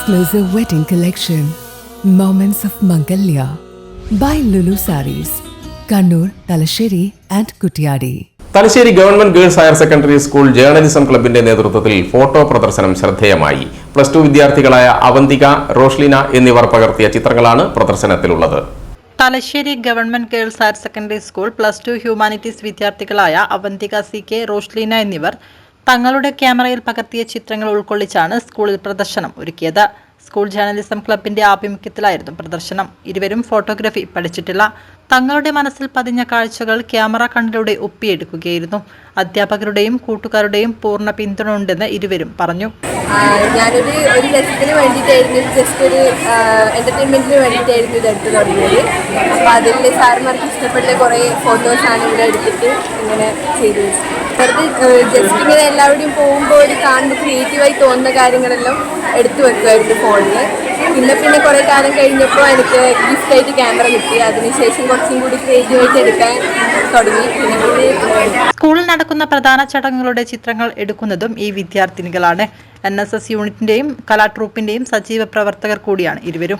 exclusive wedding collection, Moments of Mangalya, by Lulu Saris, Kannur, Talasheri, and Kutyadi. Thalassery government girls higher secondary school journalism ക്ലബിന്റെ നേതൃത്വത്തിൽ photo പ്രദർശനം ശ്രദ്ധേയമായി. Plus two വിദ്യാർത്ഥികളായ അവന്തിക റോഷ്ലിന എന്നിവർ പകർത്തിയ ചിത്രങ്ങളാണ് പ്രദർശനത്തിലുള്ളത്. Thalassery government girls higher secondary school plus two humanities വിദ്യാർത്ഥികളായ Avanthika C K Roshlina എന്നിവർ തങ്ങളുടെ ക്യാമറയിൽ പകർത്തിയ ചിത്രങ്ങൾ ഉൾക്കൊള്ളിച്ചാണ് സ്കൂളിൽ പ്രദർശനം ഒരുക്കിയത്. സ്കൂൾ ജേർണലിസം ക്ലബിന്റെ ആഭിമുഖ്യത്തിലായിരുന്നു പ്രദർശനം. ഇരുവരും ഫോട്ടോഗ്രാഫി പഠിച്ചിട്ടില്ല. തങ്ങളുടെ മനസ്സിൽ പതിഞ്ഞ കാഴ്ചകൾ ക്യാമറ കണ്ണിലൂടെ ഒപ്പിയെടുക്കുകയായിരുന്നു. അധ്യാപകരുടെയും കൂട്ടുകാരുടെയും പൂർണ പിന്തുണ ഉണ്ടെന്ന് ഇരുവരും പറഞ്ഞു. ഞാനൊരു ഒരു രസത്തിന് വേണ്ടിയിട്ടായിരുന്നു ജസ്റ്റ് ഒരു എന്റർടൈൻമെന്റിന് വേണ്ടിയിട്ടായിരുന്നു ഇത് എടുത്ത് തുടങ്ങിയത്. അപ്പോൾ അതിൽ സാറുമാർക്ക് ഇഷ്ടപ്പെട്ട കുറേ ഫോട്ടോസാണ് ഇവിടെ എടുത്തിട്ട് ഇങ്ങനെ ചെയ്തു വെച്ചത്. വെറുതെ ജസ്റ്റ് ഇങ്ങനെ എല്ലാവരുടെയും പോകുമ്പോൾ ഒരു കാണുമ്പോൾ ക്രിയേറ്റീവായി തോന്നുന്ന കാര്യങ്ങളെല്ലാം എടുത്തു വെക്കുമായിരുന്നു ഫോണിൽ പിന്നെ പിന്നെ കുറേ കാലം കഴിഞ്ഞപ്പോൾ എനിക്ക് ഗിഫ്റ്റായിട്ട് ക്യാമറ കിട്ടി. അതിനുശേഷം കുറച്ചും കൂടി ക്രിയേറ്റീവായിട്ട് എടുക്കാൻ തുടങ്ങി. പിന്നെ പിന്നെ സ്കൂളിൽ നടക്കുന്ന പ്രധാന ചടങ്ങുകളുടെ ചിത്രങ്ങൾ എടുക്കുന്നതും ഈ വിദ്യാർത്ഥിനികളാണ്. എൻ എസ് എസ് യൂണിറ്റിന്റെയും കലാട്രൂപ്പിന്റെയും സജീവ പ്രവർത്തകർ കൂടിയാണ് ഇരുവരും.